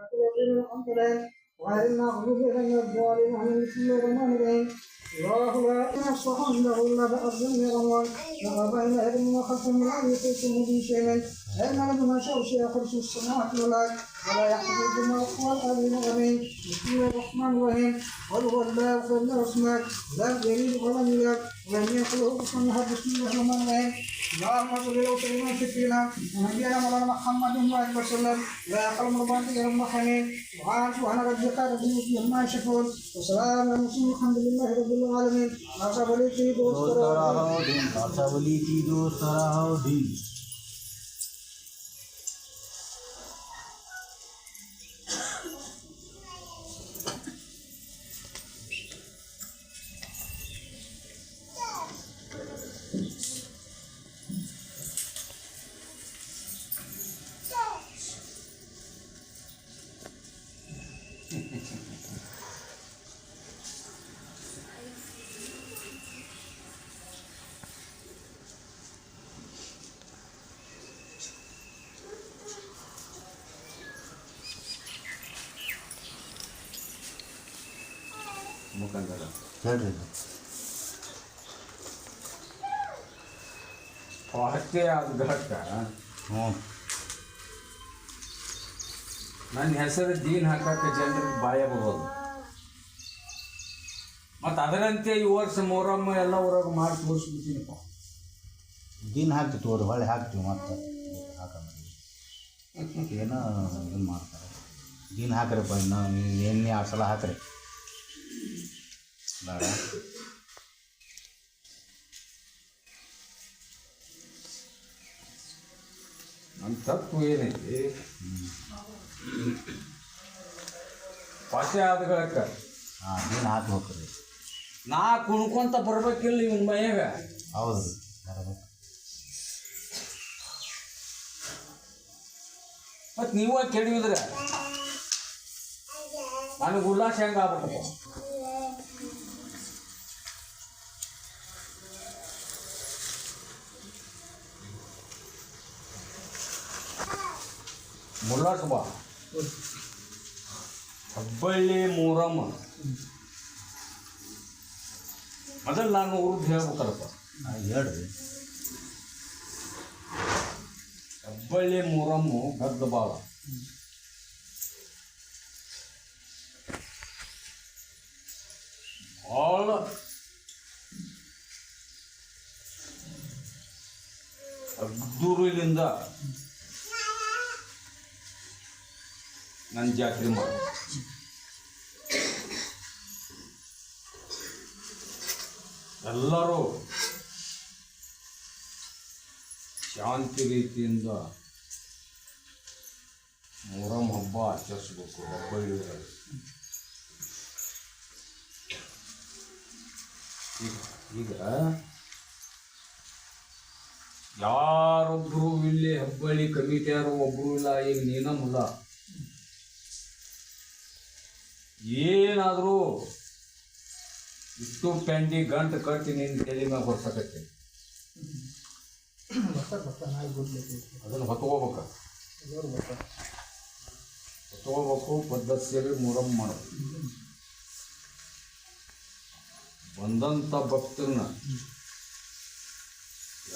الذين أنعمت عليهم غير المغضوب عليهم الضالين بسم الله الرحمن الرحيم الله لا إله إلا هو لا بأس من رمضان لقد بين أهل من خلف من عليه شيء علم له ما شاء شيء خلص السماوات والارض ولا يحفظ ما هو العليم العظيم بسم الله الرحمن الرحيم قل هو الله قل له اسمك لا يلد ولم يولد ولم يكن له كفوا احد بسم الله الرحمن الرحيم اللهم صل وسلم وشكرنا ونبينا مولانا محمد صلى الله عليه وسلم لا يقل مرضات غير المحرمين وعن سبحان ربك رب العزة عما يصفون وسلام على المرسلين الحمد لله رب العالمين أصحاب الذي दोस्त रहो दिन कासावली की दोस्त रहो दिन ಹೇಳ್ರಿ. ಹೊಟ್ಟೆ ಆದ ಘಟ್ಟ. ಹ್ಞೂ. ನನ್ನ ಹೆಸರು ದೀನ್ ಹಾಕಕ್ಕೆ ಜನರಿಗೆ ಬಾಯ ಬರೋದು ಮತ್ತು ಅದರಂತೆ ಈ ವರ್ಷ ಮೊಹರಮ್ಮ ಎಲ್ಲ ಊರಾಗ ಮಾಡಿ ತೋರಿಸ್ಬಿಡ್ತೀನಪ್ಪ ದಿನ ಹಾಕ್ತಿ ತೋರಿ ಹೊಳೆ ಹಾಕ್ತೀವಿ ಮತ್ತೆ. ಹಾಕಂತೀವಿ ಏನೋ ಇದು ಮಾಡ್ತಾರೆ. ದಿನ ಹಾಕ್ರಪ್ಪ ಇನ್ನೂ ನೀವು ಎಣ್ಣೆ ಆ ಸಲ ಹಾಕ್ರಿ. ಬೇಡ ನನ್ನ ತಪ್ಪು ಏನೈತಿ ಪಸೆ ಆದ ಗಳಕ್ಕ? ಹಾಂ ನೀನು ಹಾಕ್ಬೇಕು ರೀ ನಾ ಕುಣ್ಕೊಂತ ಬರ್ಬೇಕಿಲ್ಲ ಇವನ್ ಮೈಯಾಗ ಹೌದು ಬರಬೇಕು. ಮತ್ತು ನೀವ ಕೆಡವಿದ್ರೆ ನನಗೆ ಉಲ್ಲಾಸ ಹೆಂಗೆ ಆಗ್ಬಿಟ್ಟಪ್ಪ ಮುಲ್ಲಾಸ ಬಾ ಹಬ್ಬಳ್ಳಿ ಮೂರಮ್ಮ. ಅದನ್ನು ನಾನು ಊರ್ದು ಹೇಳ್ಬೇಕಲ್ಲಪ್ಪ ಹೇಳ್ರಿ. ಹೆಬ್ಬಳ್ಳಿ ಮೂರಮ್ಮು ಗದ್ದ ಬಾಳ. ಭಾಳ ಅದ್ದೂರಿಲಿಂದ ನನ್ನ ಜಾತ್ರೆ ಮಾಡಿ. ಎಲ್ಲರೂ ಶಾಂತಿ ರೀತಿಯಿಂದ ಮೊಹರಂ ಹಬ್ಬ ಆಚರಿಸ್ಬೇಕು, ಹಬ್ಬ ಈಗ ಈಗ ಯಾರೊಬ್ಬರು ಇಲ್ಲಿ ಹೆಬ್ಬಳ್ಳಿ ಕಮಿಟಿಯರು ಒಬ್ಬರು ಇಲ್ಲ, ಈಗ ನೀನಮ್ಮಿಲ್ಲ ಏನಾದರೂ ಇಷ್ಟು ಪೆಂಡಿ ಗಂಟು ಕಟ್ಟಿ ನಿನ್ನ ತಲೆ ಮ್ಯಾಗ ಹೊರಸಕತ್ತೆ ಅದನ್ನು ಹೊತ್ಕೋಬೇಕು. ಹೊತ್ಕೋಬೇಕು ಪದ್ಧತಿಯಲ್ಲಿ ಮುರಂ ಮಾಡಬೇಕು ಬಂದಂಥ ಭಕ್ತರನ್ನ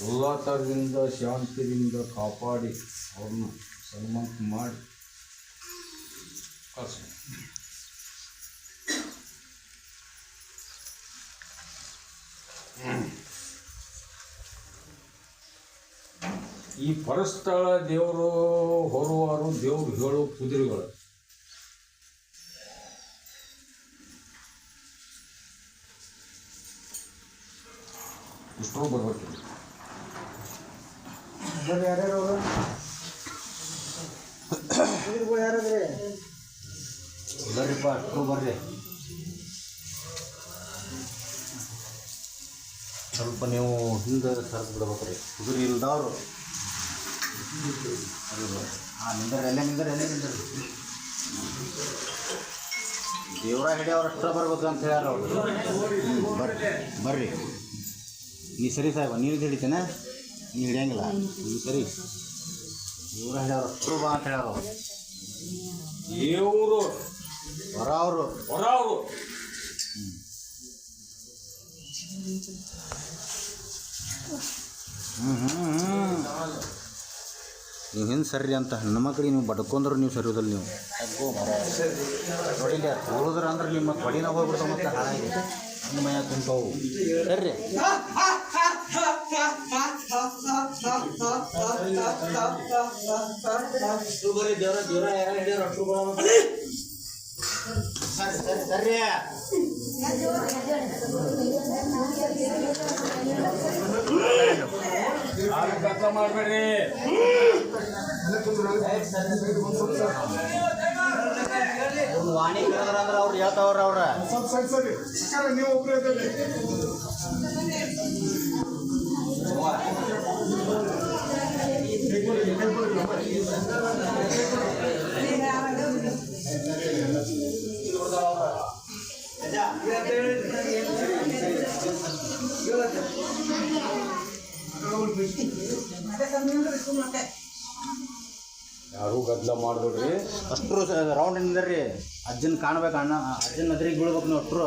ಎಲ್ಲ ಥರದಿಂದ ಶಾಂತಿಯಿಂದ ಕಾಪಾಡಿ ಅವ್ರನ್ನ ಸನ್ಮಾನ ಮಾಡಿ ಕಳ್ಸಿ ಈ ಪರಸ್ಥಳ ದೇವರು ಹೊರುವಾರು ದೇವ್ರು ಹೇಳೋ ಕುದುರೆಗಳು. ಇಷ್ಟರು ಬರ್ಬೇಕು ಬರ್ರಿಪ್ಪ ಅಷ್ಟು ಬರ್ರಿ. ಸ್ವಲ್ಪ ನೀವು ಹಿಂದೆ ಸರಿದು ಬಿಡ್ಬೇಕು ರೀ ಕುದುರೆ ಇಲ್ದವ್ರು. ಹಾಂ ನಿಂದರ್ ಎಲ್ಲೇ ನಿಂದರ್ ಎಲ್ಲೇ ನಿಂದರ್. ದೇವ್ರ ಹಿಡಿಯವ್ರು ಅಷ್ಟ ಬರ್ಬೇಕು ಅಂತ ಹೇಳ್ಯಾರ ಅವ್ರು. ಹ್ಞೂ ಬರ್ರಿ ಬರ್ರಿ. ನೀ ಸರಿ ಸಾಹೇಬ ನೀರು ಹಿಡಿತೇನೆ? ನೀ ಹಿಡಿಯಂಗಿಲ್ಲ. ನೀ ಸರಿ. ದೇವ್ರ ಹಿಡಿಯವ್ರು ಅಷ್ಟು ಬಾ ಅಂತ ಹೇಳ್ಯಾರ ಅವ್ರು. ದೇವರು. ಹೊರ ಅವರು. ಹೊರ ಅವರು. ಹ್ಞೂ ಹ್ಞೂ ನೀವು ಹಿಂದೆ ಸರ್ರಿ ಅಂತ? ನೀವು ಬಡ್ಕೊಂಡ್ರೆ ನೀವು ಸರಿಯೋದಲ್ಲ ನೀವು. ನೋಡಿಲ್ಲ ಅಂದ್ರೆ ನಿಮ್ಮ ಬಡಿನ ಹೋಗ್ಬಿಡ್ತಾವ ಮತ್ತೆ ಹಾಳಾಗಿ. ನಿಮ್ಮ ಮೈಯಾಗ ಕುಂತವು. ಸರ್ರಿ. ಸರಿ ಸರಿ ಯಾರು ಕೆಲಸ ಮಾಡಬೇಡ್ರಿ? ಅವ್ರು ವಾಣಿ ಕೇಳಿದ್ರ ಅಂದ್ರೆ ಅವ್ರು ಹೇಳ್ತಾವ್ರ ಅವ್ರ. ಸರಿ ಸರಿ. ನೀವು ಯಾರು ಗದ್ದಲ ಮಾಡ್ಬೇಡ್ರಿ. ಅಷ್ಟ್ರು ರೌಂಡ್ ನಿಂದ್ರಿ ಅಜ್ಜನ ಕಾಣ್ಬೇಕು ಅಣ್ಣ ಅಜ್ಜನ ಅದ್ರಿಗೆ ಬೀಳ್ಬೇಕು ನೀವು ಅಷ್ಟ್ರು.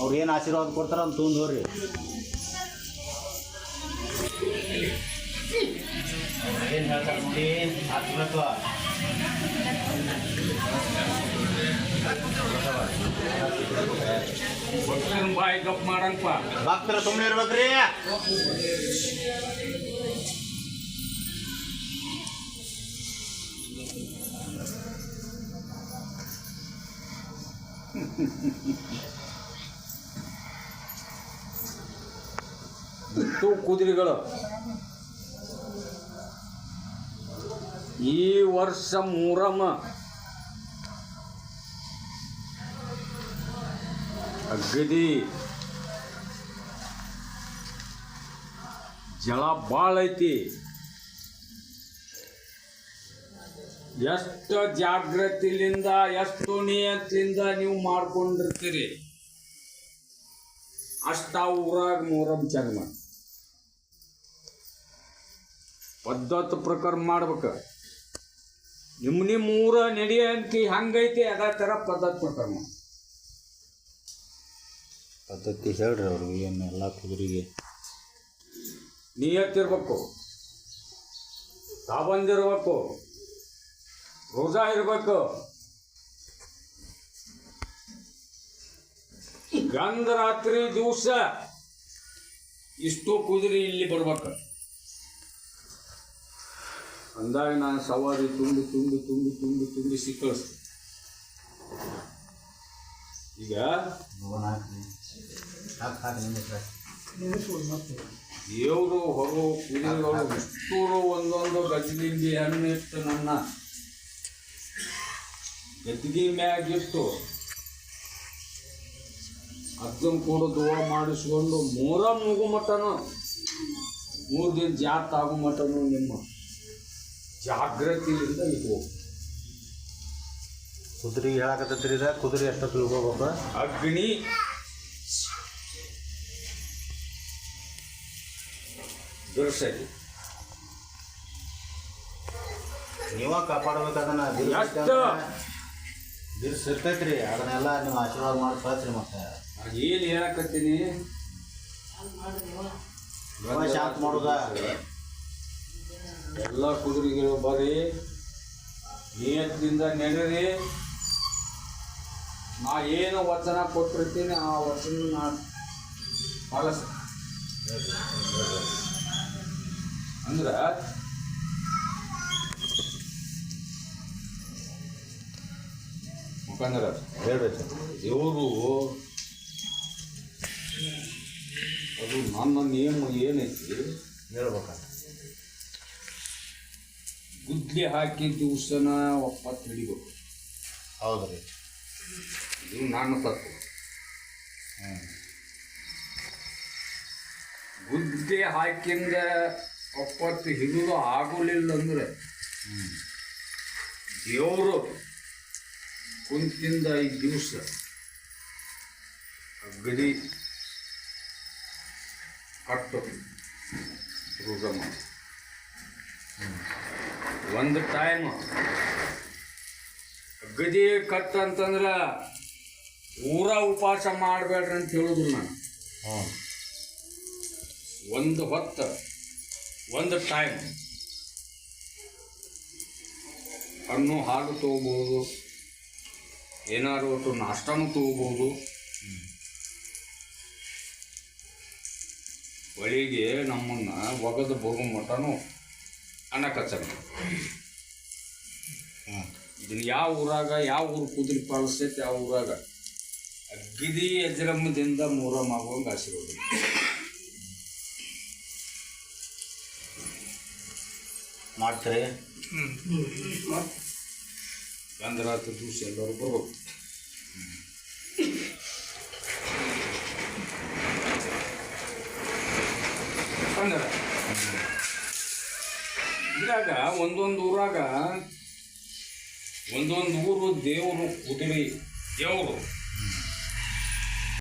ಅವ್ರು ಏನು ಆಶೀರ್ವಾದ ಕೊಡ್ತಾರ ಅಂತ ತೊಗೊಂಡು ಹೋಗ್ರಿ. ಏನು ಹೇಳ್ತಾರೆ ನೋಡಿ ಹಾಕ್ಬೇಕು ಭಕ್ತನ ಬಾಯಿ ಗಪ್ ಮಾಡಂಪ ಭಕ್ತರು ಸುಮ್ಮನೆ ಇರ್ಬೇಕ್ರಿ. ಕುದುರೆಗಳು ಈ ವರ್ಷ ಮೂರಮ್ಮ. ಅಗದಿ ಜಲ ಭಾಳ ಐತಿ. ಎಷ್ಟು ಜಾಗೃತಿಲಿಂದ ಎಷ್ಟು ನಿಯತ್ತಿಂದ ನೀವು ಮಾಡ್ಕೊಂಡಿರ್ತೀರಿ? ಅಷ್ಟ ಊರಾಗ ಮೂರಮ್ ಚಂದ ಪದ್ಧತಿ ಪ್ರಕಾರ ಮಾಡ್ಬೇಕು. ನಿಮ್ಮ ನಿಮ್ಮ ಊರ ನಡೆಯಂತಿ ಹಂಗೈತಿ ಅದ ಥರ ಪದ್ಧತಿ ಪ್ರಕಾರ ಮಾಡಿ. ಪದ್ಧತಿ ಹೇಳ್ರಿ ಅವ್ರಿಗೆ ಏನು ಎಲ್ಲ ಕುದುರೆಗೆ. ನಿಯತ್ತಿರ್ಬೇಕು ತಾಬಂದಿರ್ಬೇಕು ರೋಜಾ ಇರಬೇಕು. ಗಂಧ ರಾತ್ರಿ ದಿವಸ ಇಷ್ಟು ಕುದುರೆ ಇಲ್ಲಿ ಬರ್ಬೇಕು. ಅಂದಾಗ ನಾನು ಸವಾರಿ ತುಂಬಿ ತುಂಬಿ ತುಂಬಿ ತುಂಬಿ ತುಂಬಿ ಸಿಕ್ಕಳಿಸ್ತೀನಿ ಈಗ? ದೇವರು ಹೊರೋ ಕುದುರೆಗಳು ಎಷ್ಟೋ ಒಂದೊಂದು ಗದ್ದಿಗಿಂಬಿ ಹಣ್ಣು ಇತ್ತು ನನ್ನ. ಗದ್ದಿಗೆ ಮ್ಯಾಗಿತ್ತು ಅರ್ಜುನ್ ಕೂಡ ದೂರ ಮಾಡಿಸ್ಕೊಂಡು ಮೂರ ಮುಗು ಮಟನು ಮೂರು ದಿನ ಜಾತ್ ಆಗು ಮಟನು ನಿಮ್ಮ. ಜಾಗೃತಿಯಿಂದ ಇದು ಕುದುರೆ ಹೇಳಕತ್ತೈತ್ರಿ ಇದ? ಕುದುರೆ ಎಷ್ಟು ತಿಳ್ಕೊಬೇಕು ಅಗ್ನಿ. ದುರ್ಸರಿ ನೀವ ಕಾಪಾಡ್ಬೇಕು ಅದನ್ನ. ಎಷ್ಟು? ಬಿರ್ಸ್ ಇರ್ತೈತ್ರಿ ಅದನ್ನೆಲ್ಲ ನೀವು ಆಶೀರ್ವಾದ ಮಾಡಿ ಕಳಿಸ್ರಿ ಮತ್ತೆ. ಏನು ಹೇಳಕತ್ತೀನಿ? ನೀವ ಶಾಂತ ಮಾಡುದ. ಎಲ್ಲ ಕುದುರೆಗಳು ಬರಿ ನಿಯತ್ತಿಂದ ನೆನರಿ ನಾ ಏನು ವಚನ ಕೊಟ್ಟಿರ್ತೀನಿ ಆ ವಚನ ನಾ ಪಾಲಸ ಅಂದ್ರೆ, ಮುಖಂಡರ ಹೇಳಬೇಕು ಇವರು ಅದು ನನ್ನ ನಿಯಮ ಏನೈತಿ? ಹೇಳ್ಬೇಕ ಗುದ್ಲಿ ಹಾಕಿ ದಿವಸನ ಒಪ್ಪತ್ತು ಹಿಡಿಬೇಕು. ಹೌದ್ರಿ. ಇದು ನನ್ನ ತತ್ವ ಗುದ್ಲಿ ಹಾಕಿಂದ ಒಪ್ಪತ್ತು ಹಿಡಿದು ಆಗೋಲಿಲ್ಲ ಅಂದ್ರೆ ದೇವರು ಕುಂತಿಂದ ಐದು ದಿವಸ ಅಗದಿ ಕಟ್ಟು ರೋಗ ಮಾಡಿ. ಒಂದು ಟೈಮ್ ಗದಿ ಕಟ್ ಅಂತಂದ್ರೆ ಊರ ಉಪವಾಸ ಮಾಡಬೇಡ್ರಿ ಅಂತ ಹೇಳಿದ್ರು ನಾನು. ಒಂದು ಹೊತ್ತು ಒಂದು ಟೈಮ್ ಹಣ್ಣು ಹಾಲು ತೊಗೋಬೋದು ಏನಾದ್ರು ಒಟ್ಟು ನಾಷ್ಟನೂ ತೊಗೋಬೋದು. ಒಳಗೆ ನಮ್ಮನ್ನ ಒಗದು ಹೋಗೋ ಮಟನು ಅನ್ನಕತ್ತಾರ ಹ್ಞೂ ಇದನ್ನ ಯಾವ ಊರಾಗ, ಯಾವ ಊರು ಕೂದಲು ಪಾಲಿಸ್ತೈತೆ ಯಾವ ಊರಾಗ? ಅಗ್ಗಿದಿ ಅಜರಮ್ಮದಿಂದ ಮೂರಮ್ಮ ಆಗುವಂಗೆ ಆಶೀರ್ವಾದ. ಮಾಡ್ತಾರೆ? ಗಂಧರಾತ್ರ ದಿವಸ ಎಲ್ಲರೂ ಬರ್ಬೇಕು. ಅಂದ್ರೆ ಇದ್ರಾಗ ಒಂದೊಂದು ಊರಾಗ ಒಂದೊಂದು ಊರು ದೇವರು ಕುದುರೆ ದೇವರು.